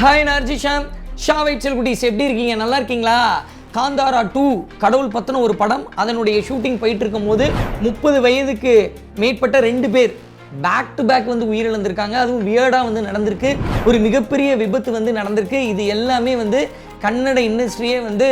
Hi நார்ஜி ஷாம் ஷா வைச்சல் குட்டிஸ் எப்படி இருக்கீங்க? நல்லா இருக்கீங்களா? காந்தாரா டூ கடவுள் பற்றின ஒரு படம். அதனுடைய ஷூட்டிங் போயிட்டு இருக்கும்போது முப்பது வயதுக்கு மேற்பட்ட ரெண்டு பேர் பேக் டு பேக் வந்து உயிரிழந்திருக்காங்க. அதுவும் வியர்டாக வந்து நடந்திருக்கு. ஒரு மிகப்பெரிய விபத்து வந்து நடந்திருக்கு. இது எல்லாமே வந்து கன்னட இண்டஸ்ட்ரியே வந்து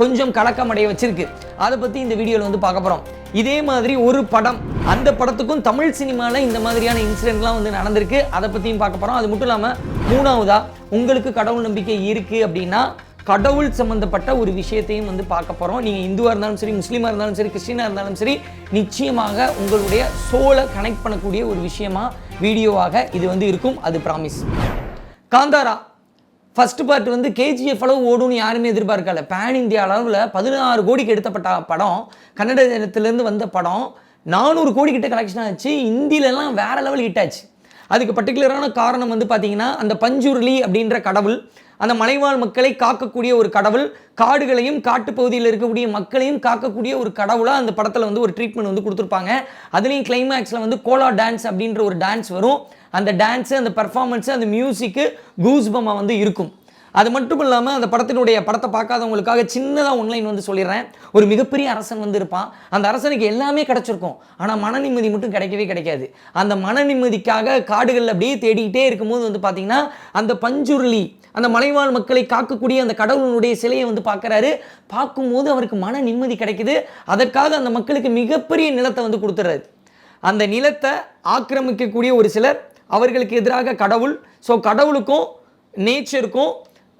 கொஞ்சம் கலக்கமடைய வச்சிருக்கு. அதை பற்றி இந்த வீடியோவில் வந்து பார்க்க போகிறோம் இதே மாதிரி ஒரு படம் அந்த படத்துக்கும் தமிழ் சினிமாவில் இந்த மாதிரியான இன்சிடென்ட்லாம் வந்து நடந்திருக்கு. அதை பற்றியும் பார்க்க போகிறோம் அது மட்டும் இல்லாமல் மூணாவதா உங்களுக்கு கடவுள் நம்பிக்கை இருக்குது அப்படின்னா கடவுள் சம்மந்தப்பட்ட ஒரு விஷயத்தையும் வந்து பார்க்க போகிறோம் நீங்கள் இந்துவாக இருந்தாலும் சரி முஸ்லீமாக இருந்தாலும் சரி கிறிஸ்டினாக இருந்தாலும் சரி நிச்சயமாக உங்களுடைய சோலை கனெக்ட் பண்ணக்கூடிய ஒரு விஷயமா வீடியோவாக இது வந்து இருக்கும். அது ப்ராமிஸ் காந்தாரா ஃபஸ்ட்டு பார்ட் வந்து கேஜிஎஃப் அளவு ஓடும்னு யாருமே எதிர்பார்க்கல. பேன் இந்தியா அளவில் பதினாறு கோடிக்கு எடுத்தப்பட்ட படம் கன்னட இருந்து வந்த படம் நானூறு கோடி கிட்ட கலெக்ஷன் ஆச்சு. இந்தியிலலாம் வேற லெவல் ஹிட் ஆச்சு. அதுக்கு பர்டிகுலரான காரணம் வந்து பார்த்தீங்கன்னா அந்த பஞ்சுருளி அப்படின்ற கடவுள் அந்த மலைவாழ் மக்களை காக்கக்கூடிய ஒரு கடவுள் காடுகளையும் காட்டுப்பகுதியில் இருக்கக்கூடிய மக்களையும் காக்கக்கூடிய ஒரு கடவுளாக அந்த படத்தில் வந்து ஒரு ட்ரீட்மெண்ட் வந்து கொடுத்துருப்பாங்க. அதுலேயும் கிளைமேக்ஸில் வந்து கோலா டான்ஸ் அப்படின்ற ஒரு டான்ஸ் வரும். அந்த டான்ஸு அந்த பர்ஃபார்மன்ஸு அந்த மியூசிக்கு கூஸ்பமாக வந்து இருக்கும். அது மட்டும் இல்லாமல் அந்த படத்தினுடைய படத்தை பார்க்காதவங்களுக்காக சின்னதாக ஒன்லைன் வந்து சொல்லிடுறேன். ஒரு மிகப்பெரிய அரசன் வந்து இருப்பான். அந்த அரசனுக்கு எல்லாமே கிடச்சிருக்கும். ஆனால் மன நிம்மதி மட்டும் கிடைக்கவே கிடைக்காது. அந்த மன நிம்மதிக்காக காடுகளில் அப்படியே தேடிக்கிட்டே இருக்கும்போது வந்து பார்த்தீங்கன்னா அந்த பஞ்சுருளி அந்த மலைவாழ் மக்களை காக்கக்கூடிய அந்த கடவுளுடைய சிலையை வந்து பார்க்குறாரு பார்க்கும்போது அவருக்கு மன நிம்மதி கிடைக்குது. அதற்காக அந்த மக்களுக்கு மிகப்பெரிய நிலத்தை வந்து கொடுத்துறாரு. அந்த நிலத்தை ஆக்கிரமிக்கக்கூடிய ஒரு சிலர் அவர்களுக்கு எதிராக கடவுள். ஸோ கடவுளுக்கும் நேச்சருக்கும்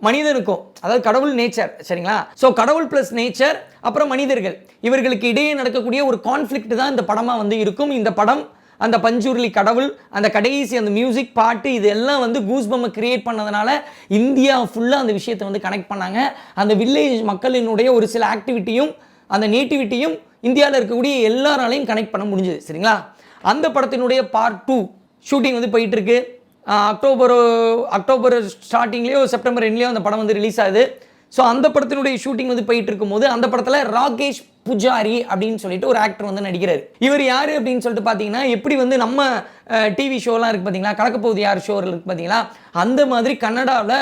மனிதனுக்கும் அதாவது கடவுள் நேச்சர் சரிங்களா? ஸோ கடவுள் ப்ளஸ் நேச்சர் அப்புறம் மனிதர்கள். இவர்களுக்கு இடையே நடக்கக்கூடிய ஒரு கான்ஃப்ளிக்ட் தான் இந்த படமாக வந்து இருக்கும். இந்த படம் அந்த பஞ்சுருளி கடவுள் அந்த கடைசி அந்த மியூசிக் பாட்டு இது எல்லாம் வந்து கூஸ்பம்மை கிரியேட் பண்ணதுனால இந்தியா ஃபுல்லாக அந்த விஷயத்தை வந்து கனெக்ட் பண்ணாங்க. அந்த வில்லேஜ் மக்களினுடைய ஒரு சில ஆக்டிவிட்டியும் அந்த நேட்டிவிட்டியும் இந்தியாவில் இருக்கக்கூடிய எல்லாராலையும் கனெக்ட் பண்ண முடிஞ்சுது சரிங்களா? அந்த படத்தினுடைய பார்ட் டூ ஷூட்டிங் வந்து போயிட்டு இருக்கு. அக்டோபர் அக்டோபர் ஸ்டார்டிங்லேயோ செப்டம்பர் எண்ட்லேயோ அந்த படம் வந்து ரிலீஸ் ஆகுது. ஸோ அந்த படத்தினுடைய ஷூட்டிங் வந்து போயிட்டு இருக்கும்போது அந்த படத்தில் ராகேஷ் புஜாரி அப்படின்னு சொல்லிட்டு ஒரு ஆக்டர் வந்து நடிக்கிறார். இவர் யார் அப்படின்னு சொல்லிட்டு பார்த்தீங்கன்னா எப்படி வந்து நம்ம டிவி ஷோலாம் இருக்குது பார்த்தீங்களா கலக்கப்போகுது யார்? ஷோ இருக்குது பார்த்தீங்களா அந்த மாதிரி கன்னடாவில்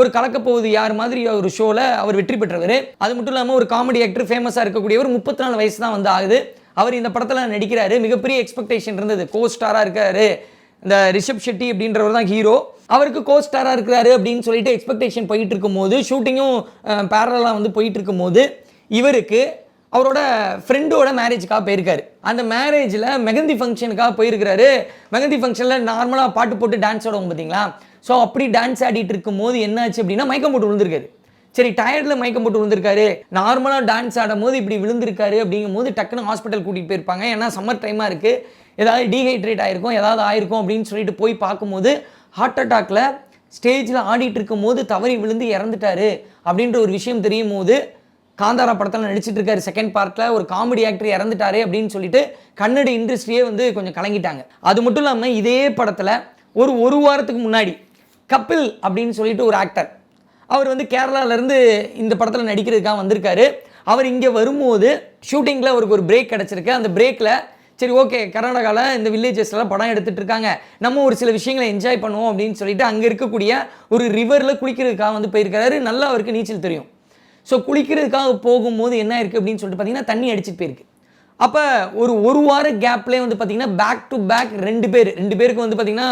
ஒரு கலக்கப்போகுது யார் மாதிரி ஒரு ஷோவில் அவர் வெற்றி பெற்றவர். அது மட்டும் இல்லாமல் ஒரு காமெடி ஆக்டர் ஃபேமஸாக இருக்கக்கூடியவர் முப்பத்தி நாலு வயசு தான் வந்து ஆகுது. அவர் இந்த படத்தில் நடிக்கிறாரு. மிகப்பெரிய எக்ஸ்பெக்டேஷன் இருந்தது. கோ ஸ்டாராக இருக்காரு. இந்த ரிஷப் ஷெட்டி அப்படின்றவர் தான் ஹீரோ அவருக்கு கோ ஸ்டாராக இருக்கிறாரு அப்படின்னு சொல்லிட்டு எக்ஸ்பெக்டேஷன் போயிட்டு இருக்கும்போது ஷூட்டிங்கும் பேரலாக வந்து போயிட்டு இருக்கும்போது இவருக்கு அவரோட ஃப்ரெண்டோட மேரேஜுக்காக போயிருக்காரு. அந்த மேரேஜில் மெகந்தி ஃபங்க்ஷனுக்காக போயிருக்கிறாரு. மெகந்தி ஃபங்க்ஷனில் நார்மலாக பாட்டு போட்டு டான்ஸ் ஆடுவோம் பார்த்தீங்களா? ஸோ அப்படி டான்ஸ் ஆடிட்டு இருக்கும்போது என்னாச்சு அப்படின்னா மயக்கம் போட்டு விழுந்திருக்காரு. சரி டயர்டில் மயக்கம் போட்டு விழுந்திருக்காரு. நார்மலாக டான்ஸ் ஆடும் போது இப்படி விழுந்திருக்காரு அப்படிங்கும் போது டக்குன்னு ஹாஸ்பிட்டல் கூட்டிகிட்டு போயிருப்பாங்க. ஏன்னா சம்மர் டைமாக இருக்குது ஏதாவது டீஹைட்ரேட் ஆகிருக்கும் ஏதாவது ஆயிருக்கும் அப்படின்னு சொல்லிட்டு போய் பார்க்கும்போது ஹார்ட் அட்டாக்ல ஸ்டேஜில் ஆடிட்டு இருக்கும்போது தவறி விழுந்து இறந்துட்டாரு அப்படின்ற ஒரு விஷயம் தெரியும் போது காந்தாரா படத்தில் நடிச்சிட்டு இருக்காரு. செகண்ட் பார்ட்டில் ஒரு காமெடி ஆக்டர் இறந்துட்டாரு அப்படின்னு சொல்லிட்டு கன்னட இண்டஸ்ட்ரியே வந்து கொஞ்சம் கலங்கிட்டாங்க. அது மட்டும் இல்லாமல் இதே படத்தில் ஒரு ஒரு வாரத்துக்கு முன்னாடி கபில் அப்படின்னு சொல்லிட்டு ஒரு ஆக்டர் அவர் வந்து கேரளாவிலேருந்து இந்த படத்தில் நடிக்கிறதுக்காக வந்திருக்காரு. அவர் இங்கே வரும்போது ஷூட்டிங்கில் அவருக்கு ஒரு பிரேக் கிடச்சிருக்கு. அந்த பிரேக்கில் சரி ஓகே கர்நாடகாவில் இந்த வில்லேஜஸ்லாம் படம் எடுத்துகிட்டு இருக்காங்க நம்ம ஒரு சில விஷயங்களை என்ஜாய் பண்ணுவோம் அப்படின்னு சொல்லிட்டு அங்கே இருக்கக்கூடிய ஒரு ரிவரில் குளிக்கிறதுக்காக வந்து போயிருக்காரு. நல்லா அவருக்கு நீச்சல் தெரியும். ஸோ குளிக்கிறதுக்காக போகும்போது என்ன இருக்குது அப்படின்னு சொல்லிட்டு பார்த்தீங்கன்னா தண்ணி அடிச்சுட்டு போயிருக்கு. அப்போ ஒரு ஒரு வார கேப்லேயே வந்து பார்த்தீங்கன்னா பேக் டு பேக் ரெண்டு பேர் ரெண்டு பேருக்கு வந்து பார்த்தீங்கன்னா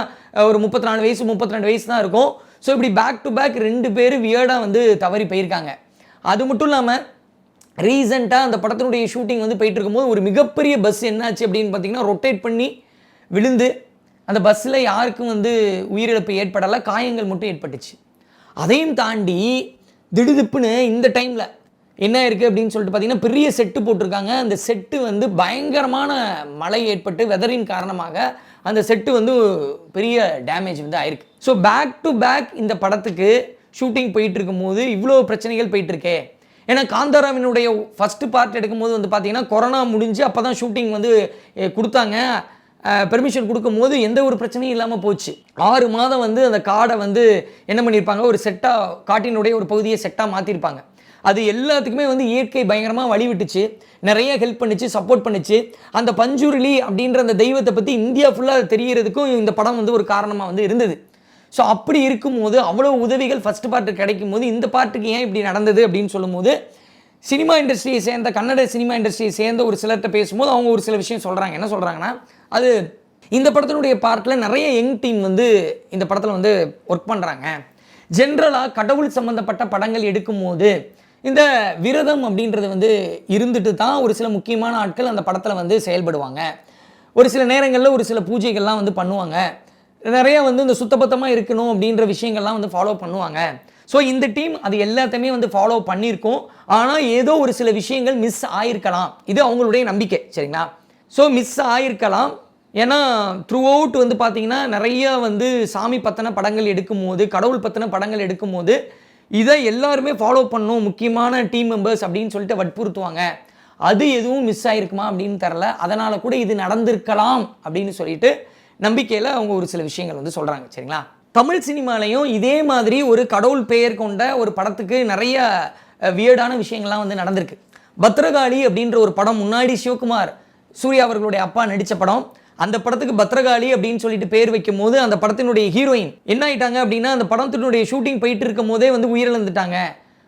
ஒரு முப்பத்தி நாலு வயசு முப்பத்தி ரெண்டு வயசு தான் இருக்கும். ஸோ இப்படி பேக் டு பேக் ரெண்டு பேர் வியர்டாக வந்து தவறி போயிருக்காங்க. அது மட்டும் இல்லாமல் ரீசெண்டாக அந்த படத்தினுடைய ஷூட்டிங் வந்து போயிட்டு இருக்கும்போது ஒரு மிகப்பெரிய பஸ் என்னாச்சு அப்படின்னு பார்த்தீங்கன்னா ரொட்டேட் பண்ணி விழுந்து அந்த பஸ்ஸில் யாருக்கும் வந்து உயிரிழப்பு ஏற்படலை காயங்கள் மட்டும் ஏற்பட்டுச்சு. அதையும் தாண்டி திடுதிப்புன்னு இந்த டைமில் என்ன இருக்குது அப்படின்னு சொல்லிட்டு பார்த்தீங்கன்னா பெரிய செட்டு போட்டிருக்காங்க. அந்த செட்டு வந்து பயங்கரமான மழை ஏற்பட்டு வெதரின் காரணமாக அந்த செட்டு வந்து பெரிய டேமேஜ் வந்து ஆயிருக்கு. ஸோ பேக் டு பேக் இந்த படத்துக்கு ஷூட்டிங் போயிட்டு இருக்கும்போது இவ்வளோ பிரச்சனைகள் போயிட்டுருக்கே. ஏன்னா காந்தாராவினுடைய ஃபஸ்ட்டு பார்ட் எடுக்கும்போது வந்து பார்த்தீங்கன்னா கொரோனா முடிஞ்சு அப்போ தான் ஷூட்டிங் வந்து கொடுத்தாங்க. பெர்மிஷன் கொடுக்கும்போது எந்த ஒரு பிரச்சனையும் இல்லாமல் போச்சு. ஆறு மாதம் வந்து அந்த காடை வந்து என்ன பண்ணியிருப்பாங்க ஒரு செட்டாக காட்டினுடைய ஒரு பகுதியை செட்டாக மாற்றிருப்பாங்க அது எல்லாத்துக்குமே வந்து இயற்கை பயங்கரமாக வழி விட்டுச்சு நிறைய ஹெல்ப் பண்ணுச்சு சப்போர்ட் பண்ணுச்சு. அந்த பஞ்சுருளி அப்படின்ற அந்த தெய்வத்தை பற்றி இந்தியா ஃபுல்லாக தெரிகிறதுக்கும் இந்த படம் வந்து ஒரு காரணமாக வந்து இருந்தது. ஸோ அப்படி இருக்கும்போது அவ்வளோ உதவிகள் ஃபஸ்ட்டு பார்ட்டு கிடைக்கும் போது இந்த பார்ட்டுக்கு ஏன் இப்படி நடந்தது அப்படின்னு சொல்லும்போது சினிமா இண்டஸ்ட்ரியை சேர்ந்த கன்னட சினிமா இண்டஸ்ட்ரியை சேர்ந்த ஒரு சிலர்கிட்ட பேசும்போது அவங்க ஒரு சில விஷயம் சொல்கிறாங்க என்ன சொல்கிறாங்கன்னா அது இந்த படத்தினுடைய பார்ட்டில் நிறைய யங் டீம் வந்து இந்த படத்தில் வந்து ஒர்க் பண்ணுறாங்க ஜென்ரலாக கடவுள் சம்மந்தப்பட்ட படங்கள் எடுக்கும்போது இந்த விரதம் அப்படின்றது வந்து இருந்துட்டு தான் ஒரு சில முக்கியமான ஆட்கள் அந்த படத்தில் வந்து செயல்படுவாங்க. ஒரு சில நேரங்களில் ஒரு சில பூஜைகள்லாம் வந்து பண்ணுவாங்க. நிறைய வந்து இந்த சுத்தபத்தமாக இருக்கணும் அப்படின்ற விஷயங்கள்லாம் வந்து ஃபாலோ பண்ணுவாங்க. ஸோ இந்த டீம் அது எல்லாத்தையுமே வந்து ஃபாலோ பண்ணியிருக்கோம். ஆனால் ஏதோ ஒரு சில விஷயங்கள் மிஸ் ஆயிருக்கலாம். இது அவங்களுடைய நம்பிக்கை சரிங்களா? ஸோ மிஸ் ஆயிருக்கலாம். ஏன்னா த்ரூ அவுட் வந்து பார்த்தீங்கன்னா நிறைய வந்து சாமி பற்றின படங்கள் எடுக்கும்போது கடவுள் பற்றின படங்கள் எடுக்கும்போது இதை எல்லாருமே ஃபாலோ பண்ணும் முக்கியமான டீம் மெம்பர்ஸ் அப்படின்னு சொல்லிட்டு வற்புறுத்துவாங்க. அது எதுவும் மிஸ் ஆகிருக்குமா அப்படின்னு தெரில அதனால் கூட இது நடந்திருக்கலாம் அப்படின்னு சொல்லிட்டு நம்பிக்கையில் அவங்க ஒரு சில விஷயங்கள் வந்து சொல்கிறாங்க சரிங்களா? தமிழ் சினிமாலையும் இதே மாதிரி ஒரு கடவுள் பெயர் கொண்ட ஒரு படத்துக்கு நிறைய வியர்டான விஷயங்கள்லாம் வந்து நடந்திருக்கு. பத்ரகாளி அப்படின்ற ஒரு படம் முன்னாடி சிவகுமார் சூர்யா அவர்களுடைய அப்பா நடித்த படம். அந்த படத்துக்கு பத்ரகாளி அப்படின்னு சொல்லிட்டு பேர் வைக்கும் போது அந்த படத்தினுடைய ஹீரோயின் என்ன ஆயிட்டாங்க அப்படின்னா அந்த படத்தினுடைய ஷூட்டிங் போயிட்டு இருக்கும் போதே வந்து உயிரிழந்துட்டாங்க.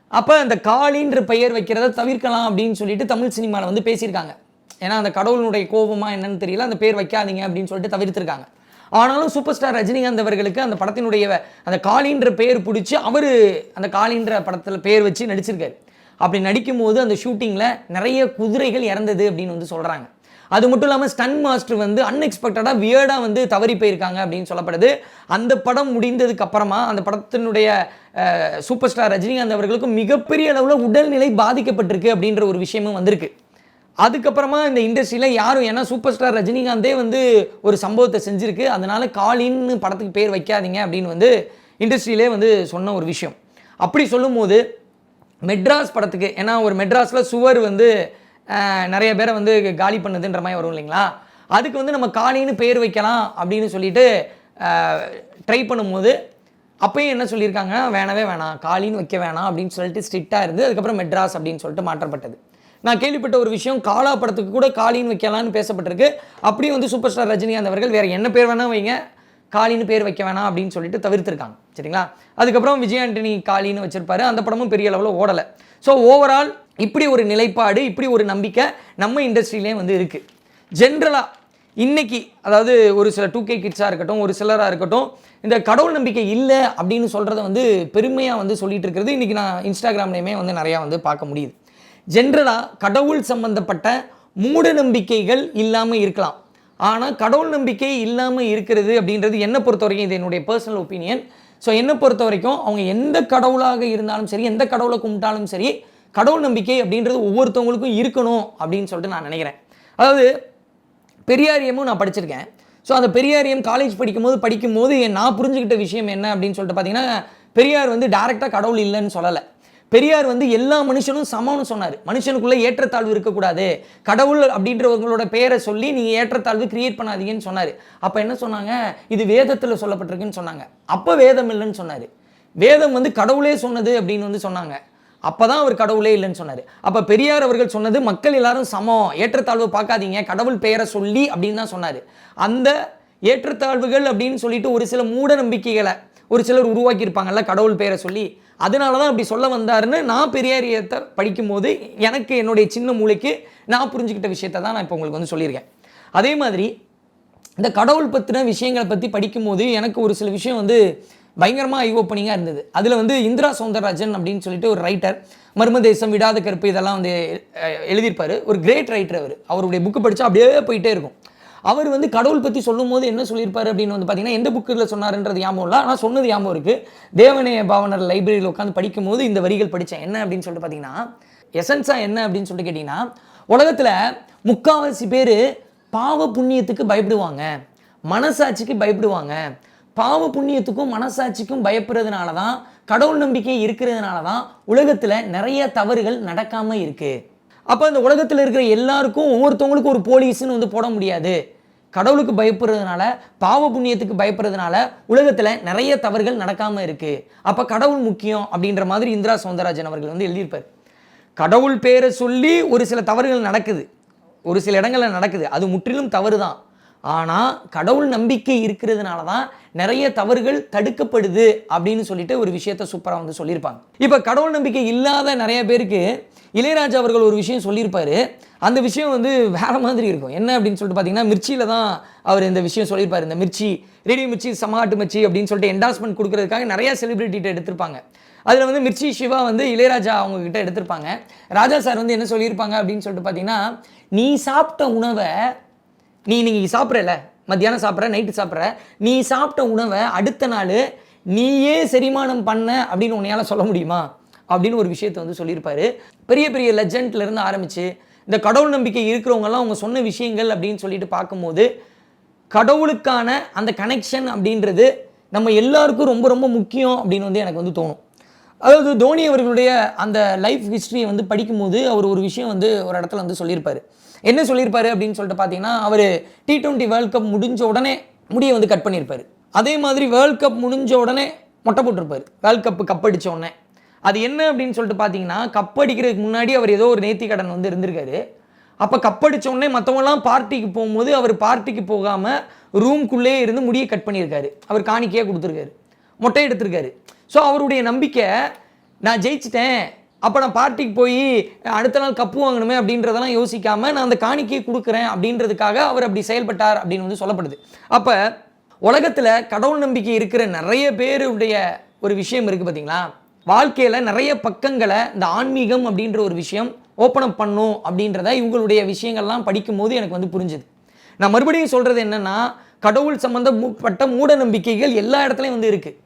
அப்போ அந்த காளின்ற பெயர் வைக்கிறத தவிர்க்கலாம் அப்படின்னு சொல்லிட்டு தமிழ் சினிமாவில் வந்து பேசியிருக்காங்க. ஏன்னா அந்த கடவுளினுடைய கோபமா என்னன்னு தெரியல அந்த பேர் வைக்காதீங்க அப்படின்னு சொல்லிட்டு தவிர்த்திருக்காங்க. ஆனாலும் சூப்பர் ஸ்டார் ரஜினிகாந்த் அவர்களுக்கு அந்த படத்தினுடைய அந்த காளின்ற பெயர் பிடிச்சி அவர் அந்த காளின்ற படத்தில் பேர் வச்சு நடிச்சிருக்காரு. அப்படி நடிக்கும்போது அந்த ஷூட்டிங்கில் நிறைய குதிரைகள் இறந்தது அப்படின்னு வந்து சொல்கிறாங்க அது மட்டும் இல்லாமல் ஸ்டன் மாஸ்டர் வந்து அன்எக்ஸ்பெக்டடாக வியர்டாக வந்து தவறி போயிருக்காங்க அப்படின்னு சொல்லப்படுது. அந்த படம் முடிந்ததுக்கு அப்புறமா அந்த படத்தினுடைய சூப்பர் ஸ்டார் ரஜினிகாந்த் அவர்களுக்கும் மிகப்பெரிய அளவில் உடல்நிலை பாதிக்கப்பட்டிருக்கு அப்படின்ற ஒரு விஷயமும் வந்திருக்கு. அதுக்கப்புறமா இந்த இண்டஸ்ட்ரியில் யாரும் ஏன்னா சூப்பர் ஸ்டார் ரஜினிகாந்தே வந்து ஒரு சம்பவத்தை செஞ்சுருக்கு. அதனால் காலின்னு படத்துக்கு பேர் வைக்காதீங்க அப்படின்னு வந்து இண்டஸ்ட்ரியிலே வந்து சொன்ன ஒரு விஷயம். அப்படி சொல்லும்போது மெட்ராஸ் படத்துக்கு ஏன்னா ஒரு மெட்ராஸில் சுவர் வந்து நிறைய பேரை வந்து காலி பண்ணுதுன்ற மாதிரி வரும் இல்லைங்களா? அதுக்கு வந்து நம்ம காலின்னு பேர் வைக்கலாம் அப்படின்னு சொல்லிட்டு ட்ரை பண்ணும்போது அப்பயும் என்ன சொல்லியிருக்காங்க வேணவே வேணாம் காளின்னு வைக்க வேணாம் அப்படின்னு சொல்லிட்டு ஸ்ட்ரிக்டாக இருந்து அதுக்கப்புறம் மெட்ராஸ் அப்படின்னு சொல்லிட்டு மாற்றப்பட்டது. நான் கேள்விப்பட்ட ஒரு விஷயம் காலா படத்துக்கு கூட காளின்னு வைக்கலான்னு பேசப்பட்டிருக்கு. அப்படியும் வந்து சூப்பர் ஸ்டார் ரஜினிகாந்த் அவர்கள் வேறு என்ன பேர் வேணால் வைங்க காளின்னு பேர் வைக்க வேணாம் அப்படின்னு சொல்லிட்டு தவிர்த்திருக்காங்க. சரிங்களா? அதுக்கப்புறம் விஜய் ஆண்டனி காளின்னு வச்சிருப்பாரு. அந்த படமும் பெரிய அளவில் ஓடலை. ஸோ ஓவரால் இப்படி ஒரு நிலைப்பாடு இப்படி ஒரு நம்பிக்கை நம்ம இண்டஸ்ட்ரியிலே வந்து இருக்குது ஜென்ரலாக இன்னைக்கு அதாவது ஒரு சில டூ கே கிட்ஸாக இருக்கட்டும் ஒரு சிலராக இருக்கட்டும் இந்த கடவுள் நம்பிக்கை இல்லை அப்படின்னு சொல்கிறத வந்து பெருமையாக வந்து சொல்லிகிட்டு இருக்கிறது இன்றைக்கி நான் இன்ஸ்டாகிராம்லேயுமே வந்து நிறையா வந்து பார்க்க முடியுது. ஜென்ரலாக கடவுள் சம்பந்தப்பட்ட மூட நம்பிக்கைகள் இல்லாமல் இருக்கலாம். ஆனால் கடவுள் நம்பிக்கை இல்லாமல் இருக்கிறது அப்படின்றது என்னை பொறுத்த வரைக்கும் இது என்னுடைய பர்சனல் ஒப்பீனியன் ஸோ என்னை பொறுத்த வரைக்கும் அவங்க எந்த கடவுளாக இருந்தாலும் சரி எந்த கடவுளை கும்பிட்டாலும் சரி கடவுள் நம்பிக்கை அப்படின்றது ஒவ்வொருத்தவங்களுக்கும் இருக்கணும் அப்படின்னு சொல்லிட்டு நான் நினைக்கிறேன். அதாவது பெரியாரியமும் நான் படிச்சிருக்கேன். ஸோ அந்த பெரியாரியம் காலேஜ் படிக்கும்போது படிக்கும்போது நான் புரிஞ்சுக்கிட்ட விஷயம் என்ன அப்படின்னு சொல்லிட்டு பார்த்தீங்கன்னா பெரியார் வந்து டேரெக்டாக கடவுள் இல்லைன்னு சொல்லலை. பெரியார் வந்து எல்லா மனுஷனும் சமம்னு சொன்னார். மனுஷனுக்குள்ள ஏற்றத்தாழ்வு இருக்கக்கூடாது. கடவுள் அப்படின்றவங்களோட பெயரை சொல்லி நீங்கள் ஏற்றத்தாழ்வு கிரியேட் பண்ணாதீங்கன்னு சொன்னார். அப்போ என்ன சொன்னாங்க? இது வேதத்தில் சொல்லப்பட்டிருக்குன்னு சொன்னாங்க. அப்போ வேதம் இல்லைன்னு சொன்னார். வேதம் வந்து கடவுளே சொன்னது அப்படின்னு வந்து சொன்னாங்க. அப்போ தான் அவர் கடவுளே இல்லைன்னு சொன்னார். அப்போ பெரியார் அவர்கள் சொன்னது மக்கள் எல்லாரும் சமம். ஏற்றத்தாழ்வு பார்க்காதீங்க. கடவுள் பெயரை சொல்லி அப்படின்னு தான் சொன்னார். அந்த ஏற்றத்தாழ்வுகள் அப்படின்னு சொல்லிட்டு ஒரு சில மூட நம்பிக்கைகளை ஒரு சிலர் உருவாக்கியிருப்பாங்கல்ல கடவுள் பெயரை சொல்லி அதனால தான் அப்படி சொல்ல வந்தாருன்னு நான் பெரியாரியத்தை படிக்கும்போது எனக்கு என்னுடைய சின்ன மூளைக்கு நான் புரிஞ்சுக்கிட்ட விஷயத்தை தான் நான் இப்போ உங்களுக்கு வந்து சொல்லியிருக்கேன். அதே மாதிரி இந்த கடவுள் பற்றின விஷயங்களை பற்றி படிக்கும்போது எனக்கு ஒரு சில விஷயம் வந்து பயங்கரமாக ஐ ஓப்பனிங்காக இருந்தது. அதில் வந்து இந்திரா சௌந்தரராஜன் அப்படின்னு சொல்லிட்டு ஒரு ரைட்டர் மர்மதேசம் விடாத கருப்பு இதெல்லாம் வந்து எழுதியிருப்பார். ஒரு கிரேட் ரைட்டர் அவர். அவருடைய புக்கு படித்தா அப்படியே போயிட்டே இருக்கும். அவர் வந்து கடவுள் பற்றி சொல்லும்போது என்ன சொல்லியிருப்பார் அப்படின்னு வந்து பார்த்தீங்கன்னா எந்த புக்கில் சொன்னார்ன்றது ஞாபகம் இல்லை. ஆனால் சொன்னது ஞாபகம் இருக்குது தேவநேய பாவனர் லைப்ரரியில் உட்காந்து படிக்கும்போது இந்த வரிகள் படித்தேன் என்ன அப்படின்னு சொல்லிட்டு பார்த்தீங்கன்னா எசன்ஸாக என்ன அப்படின்னு சொல்லிட்டு கேட்டிங்கன்னா உலகத்தில் முக்காவாசி பேர் பாவ புண்ணியத்துக்கு பயப்படுவாங்க. மனசாட்சிக்கு பயப்படுவாங்க. பாவ புண்ணியத்துக்கும் மனசாட்சிக்கும் பயப்படுறதுனால தான் கடவுள் நம்பிக்கை இருக்கிறதுனால தான் உலகத்தில் நிறைய தவறுகள் நடக்காமல் இருக்குது அப்போ இந்த உலகத்தில் இருக்கிற எல்லாருக்கும் ஒவ்வொருத்தவங்களுக்கும் ஒரு போலீஸ்னு வந்து போட முடியாது. கடவுளுக்கு பயப்படுறதுனால பாவ புண்ணியத்துக்கு பயப்படுறதுனால உலகத்தில் நிறைய தவறுகள் நடக்காமல் இருக்குது அப்போ கடவுள் முக்கியம் அப்படின்ற மாதிரி இந்திரா சௌந்தரராஜன் அவர்கள் வந்து எழுதியிருப்பார். கடவுள் பேரை சொல்லி ஒரு சில தவறுகள் நடக்குது. ஒரு சில இடங்களில் நடக்குது. அது முற்றிலும் தவறு தான் ஆனால் கடவுள் நம்பிக்கை இருக்கிறதுனால தான் நிறைய தவறுகள் தடுக்கப்படுது அப்படின்னு சொல்லிட்டு ஒரு விஷயத்த சூப்பராக வந்து சொல்லியிருப்பாங்க. இப்போ கடவுள் நம்பிக்கை இல்லாத நிறைய பேருக்கு இளையராஜா அவர்கள் ஒரு விஷயம் சொல்லியிருப்பாரு. அந்த விஷயம் வந்து வேற மாதிரி இருக்கும். என்ன அப்படின்னு சொல்லிட்டு பார்த்தீங்கன்னா மிர்ச்சியில் தான் அவர் இந்த விஷயம் சொல்லியிருப்பாரு. இந்த மிர்ச்சி ரேடியோ மிர்ச்சி சமாட்டு மிர்ச்சி அப்படின்னு சொல்லிட்டு என்டாஸ்மெண்ட் கொடுக்கறதுக்காக நிறைய செலிபிரிட்டிகிட்ட எடுத்திருப்பாங்க. அதில் வந்து மிர்ச்சி சிவா வந்து இளையராஜா அவங்க கிட்ட எடுத்திருப்பாங்க. ராஜா சார் வந்து என்ன சொல்லியிருப்பாங்க அப்படின்னு சொல்லிட்டு பார்த்தீங்கன்னா நீ சாப்பிட்ட உணவை நீ நீங்கள் சாப்பிட்றல மத்தியானம் சாப்பிட்ற நைட்டு சாப்பிட்ற நீ சாப்பிட்ட உணவை அடுத்த நாள் நீயே செரிமானம் பண்ண அப்படின்னு உன்னையால் சொல்ல முடியுமா? அப்படின்னு ஒரு விஷயத்தை வந்து சொல்லியிருப்பாரு. பெரிய பெரிய லெஜண்ட்லேருந்து ஆரம்பித்து இந்த கடவுள் நம்பிக்கை இருக்கிறவங்கெல்லாம் அவங்க சொன்ன விஷயங்கள் அப்படின்னு சொல்லிட்டு பார்க்கும்போது கடவுளுக்கான அந்த கனெக்ஷன் அப்படின்றது நம்ம எல்லாருக்கும் ரொம்ப ரொம்ப முக்கியம் அப்படின்னு வந்து எனக்கு வந்து தோணும். அதாவது தோனி அவர்களுடைய அந்த லைஃப் ஹிஸ்ட்ரியை வந்து படிக்கும்போது அவர் ஒரு விஷயம் வந்து ஒரு இடத்துல வந்து சொல்லியிருப்பார். என்ன சொல்லியிருப்பாரு அப்படின்னு சொல்லிட்டு பார்த்தீங்கன்னா அவர் டி டுவெண்ட்டி வேர்ல்ட் கப் முடிஞ்ச உடனே முடியை வந்து கட் பண்ணியிருப்பாரு. அதே மாதிரி வேர்ல்ட் கப் முடிஞ்ச உடனே மொட்டை போட்டிருப்பார். வேர்ல்ட் கப்பு கப் அடிச்ச உடனே. அது என்ன அப்படின்னு சொல்லிட்டு பார்த்தீங்கன்னா கப் அடிக்கிறதுக்கு முன்னாடி அவர் ஏதோ ஒரு நேர்த்தி கடன் வந்து இருந்திருக்காரு. அப்போ கப்படிச்ச உடனே மற்றவங்களாம் பார்ட்டிக்கு போகும்போது அவர் பார்ட்டிக்கு போகாமல் ரூம்குள்ளே இருந்து முடியை கட் பண்ணியிருக்காரு. அவர் காணிக்கையாக கொடுத்துருக்காரு. மொட்டை எடுத்திருக்காரு. ஸோ அவருடைய நம்பிக்கை நான் ஜெயிச்சிட்டேன். அப்போ நான் பார்ட்டிக்கு போய் அடுத்த நாள் கப்பு வாங்கணுமே அப்படின்றதெல்லாம் யோசிக்காம நான் அந்த காணிக்கையை கொடுக்குறேன் அப்படின்றதுக்காக அவர் அப்படி செயல்பட்டார் அப்படின்னு வந்து சொல்லப்படுது. அப்போ உலகத்தில் கடவுள் நம்பிக்கை இருக்கிற நிறைய பேருடைய ஒரு விஷயம் இருக்குது பார்த்தீங்களா வாழ்க்கையில் நிறைய பக்கங்களை இந்த ஆன்மீகம் அப்படின்ற ஒரு விஷயம் ஓப்பன் அப் பண்ணும் அப்படின்றத இவங்களுடைய விஷயங்கள்லாம் படிக்கும்போது எனக்கு வந்து புரிஞ்சுது. நான் மறுபடியும் சொல்கிறது என்னென்னா கடவுள் சம்மந்தப்பட்ட மூட நம்பிக்கைகள் எல்லா இடத்துலையும் வந்து இருக்குது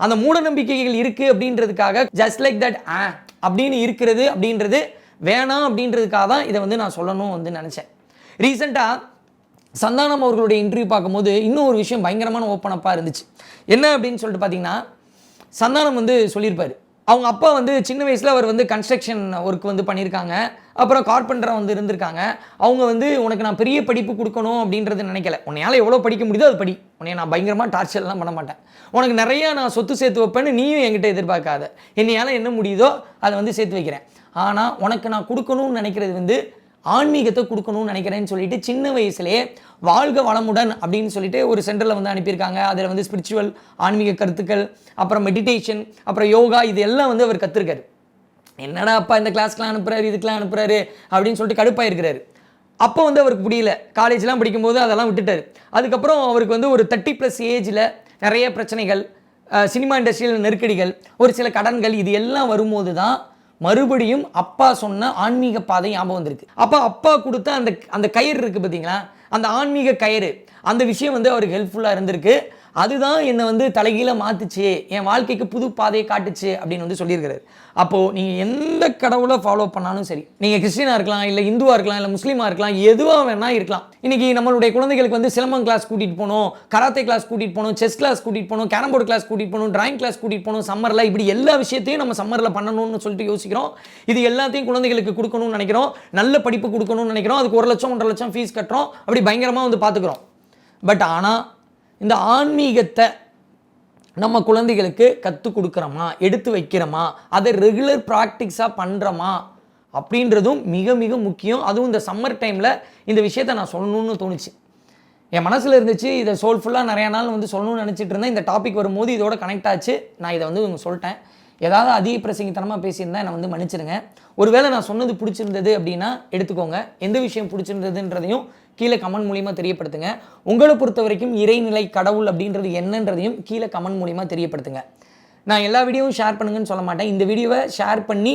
அந்த மூட நம்பிக்கைகள் இருக்குது அப்படின்றதுக்காக ஜஸ்ட் லைக் தட் ஆ அப்படின்னு இருக்கிறது அப்படின்றது வேணாம் அப்படின்றதுக்காக தான் இதை வந்து நான் சொல்லணும் வந்து நினச்சேன். ரீசெண்டாக சந்தானம் அவர்களுடைய இன்டர்வியூ பார்க்கும்போது இன்னும் ஒரு விஷயம் பயங்கரமான ஓப்பன் அப்பாக இருந்துச்சு. என்ன அப்படின்னு சொல்லிட்டு பார்த்தீங்கன்னா சந்தானம் வந்து சொல்லியிருப்பார். அவங்க அப்பா வந்து சின்ன வயசில் அவர் வந்து கன்ஸ்ட்ரக்ஷன் ஒர்க் வந்து பண்ணியிருக்காங்க. அப்புறம் கார்பெண்டராக வந்து இருந்திருக்காங்க. அவங்க வந்து உனக்கு நான் பெரிய படிப்பு கொடுக்கணும் அப்படின்றது நினைக்கல. உன்னையால் எவ்வளோ படிக்க முடியுதோ அது படி. உன்னை நான் பயங்கரமாக டார்ச்சர்லாம் பண்ண மாட்டேன். உனக்கு நிறையா நான் சொத்து சேர்த்து வைப்பேன்னு நீயும் என்கிட்ட எதிர்பார்க்காத. என்னையால் என்ன முடியுதோ அதை வந்து சேர்த்து வைக்கிறேன். ஆனால் உனக்கு நான் கொடுக்கணும்னு நினைக்கிறது வந்து ஆன்மீகத்தை கொடுக்கணும்னு நினைக்கிறேன்னு சொல்லிட்டு சின்ன வயசுலேயே வாழ்க வளமுடன் அப்படின்னு சொல்லிட்டு ஒரு சென்டரில் வந்து அனுப்பியிருக்காங்க. அதில் வந்து ஸ்பிரிச்சுவல் ஆன்மீக கருத்துக்கள் அப்புறம் மெடிடேஷன் அப்புறம் யோகா இது எல்லாம் வந்து அவர் கற்றுருக்காரு என்னடா அப்பா இந்த கிளாஸ்க்கெலாம் அனுப்புகிறாரு இதுக்கெலாம் அனுப்புகிறாரு அப்படின்னு சொல்லிட்டு கடுப்பாயிருக்கிறாரு. அப்போ வந்து அவருக்கு புரியல. காலேஜ்லாம் படிக்கும்போது அதெல்லாம் விட்டுட்டார். அதுக்கப்புறம் அவருக்கு வந்து ஒரு தேர்ட்டி ப்ளஸ் ஏஜில் நிறைய பிரச்சனைகள் சினிமா இண்டஸ்ட்ரியில் நெருக்கடிகள் ஒரு சில கடன்கள் இது எல்லாம் வரும்போது தான் மறுபடியும் அப்பா சொன்ன ஆன்மீக பாதை ஞாபகம் வந்திருக்கு. அப்போ அப்பா கொடுத்த அந்த அந்த கயிறு இருக்குது பார்த்தீங்களா அந்த ஆன்மீக கயிறு. அந்த விஷயம் வந்து அவருக்கு ஹெல்ப்ஃபுல்லாக இருந்திருக்கு. அதுதான் என்னை வந்து தலைகீழ மாத்துச்சு என் வாழ்க்கைக்கு புது பாதையை காட்டுச்சு அப்படின்னு வந்து சொல்லியிருக்கிறாரு. அப்போது நீங்கள் எந்த கடவுளை ஃபாலோ பண்ணாலும் சரி நீங்கள் கிறிஸ்டினாக இருக்கலாம் இல்லை இந்துவாக இருக்கலாம் இல்லை முஸ்லீமாக இருக்கலாம் எதுவாக வேணா இருக்கலாம். இன்னைக்கு நம்மளுடைய குழந்தைகளுக்கு வந்து சிலம்பம் கிளாஸ் கூட்டிகிட்டு போகணும் கராத்தே கிளாஸ் கூட்டிகிட்டு போகணும் செஸ் கிளாஸ் கூட்டிகிட்டு போகணும் கேரம் போர்டு கிளாஸ் கூட்டிகிட்டு போகணும் டிராயிங் கிளாஸ் கூட்டிகிட்டு போகணும் சம்மரில் இப்படி எல்லா விஷயத்தையும் நம்ம சம்மரில் பண்ணணும்னு சொல்லிட்டு யோசிக்கிறோம். இது எல்லாத்தையும் குழந்தைகளுக்கு கொடுக்கணும்னு நினைக்கிறோம். நல்ல படிப்பு கொடுக்கணும்னு நினைக்கிறோம். அதுக்கு ஒரு லட்சம் ஒன்றரை லட்சம் ஃபீஸ் கட்டுறோம். அப்படி பயங்கரமாக வந்து பார்த்துக்குறோம் பட் ஆனால் இந்த ஆன்மீகத்தை நம்ம குழந்தைகளுக்கு கற்றுக் கொடுக்குறோமா? எடுத்து வைக்கிறோமா? அதை ரெகுலர் ப்ராக்டிக்ஸாக பண்ணுறோமா அப்படின்றதும் மிக மிக முக்கியம். அதுவும் இந்த சம்மர் டைமில் இந்த விஷயத்தை நான் சொல்லணும்னு தோணுச்சு. என் மனசில் இருந்துச்சு இதை சோல்ஃபுல்லாக நிறையா நாள் வந்து சொல்லணும்னு நினச்சிட்டு இருந்தேன். இந்த டாபிக் வரும்போது இதோட கனெக்ட் ஆச்சு. நான் இதை வந்து இவங்க சொல்லிட்டேன். ஏதாவது அதிக பிரசங்கித்தனமாக பேசியிருந்தா என்னை வந்து மன்னிச்சிடுங்க ஒருவேளை நான் சொன்னது பிடிச்சிருந்தது அப்படின்னா எடுத்துக்கோங்க. எந்த விஷயம் பிடிச்சிருந்ததுன்றதையும் கீழே கமெண்ட் மூலிமா தெரியப்படுத்துங்க. உங்களை பொறுத்த வரைக்கும் இறைநிலை கடவுள் அப்படின்றது என்னன்றதையும் கீழே கமெண்ட் மூலிமா தெரியப்படுத்துங்க. நான் எல்லா வீடியோவும் ஷேர் பண்ணுங்கன்னு சொல்ல மாட்டேன். இந்த வீடியோவை ஷேர் பண்ணி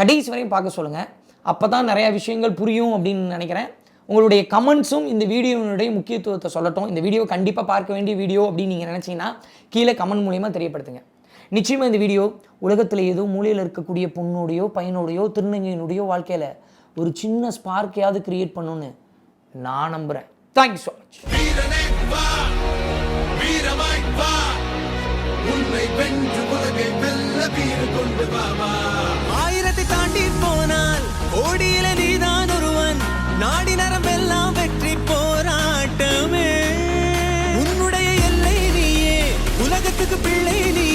கடைசி வரையும் பார்க்க சொல்லுங்கள் அப்போ தான் நிறையா விஷயங்கள் புரியும் அப்படின்னு நினைக்கிறேன். உங்களுடைய கமெண்ட்ஸும் இந்த வீடியோனுடைய முக்கியத்துவத்தை சொல்லட்டும். இந்த வீடியோ கண்டிப்பாக பார்க்க வேண்டிய வீடியோ அப்படின்னு நீங்கள் நினச்சிங்கன்னா கீழே கமெண்ட் மூலிமா தெரியப்படுத்துங்க. நிச்சயமாக இந்த வீடியோ உலகத்தில் ஏதோ மூலையில் இருக்கக்கூடிய பொண்ணோடையோ பையனோடையோ திருநங்கையினுடையோ வாழ்க்கையில் ஒரு சின்ன ஸ்பார்க்கையாவது கிரியேட் பண்ணுன்னு நான் நம்புகிறேன் தேங்க்யூ ஸோ மச் ஆயிரத்தை தாண்டி போனால் கோடியில நீதான் ஒருவன். நாடி நரம்பெல்லாம் வெற்றி போராட்டமே. உன்னுடைய எல்லை நீயே உலகத்துக்கு பிள்ளை நீயே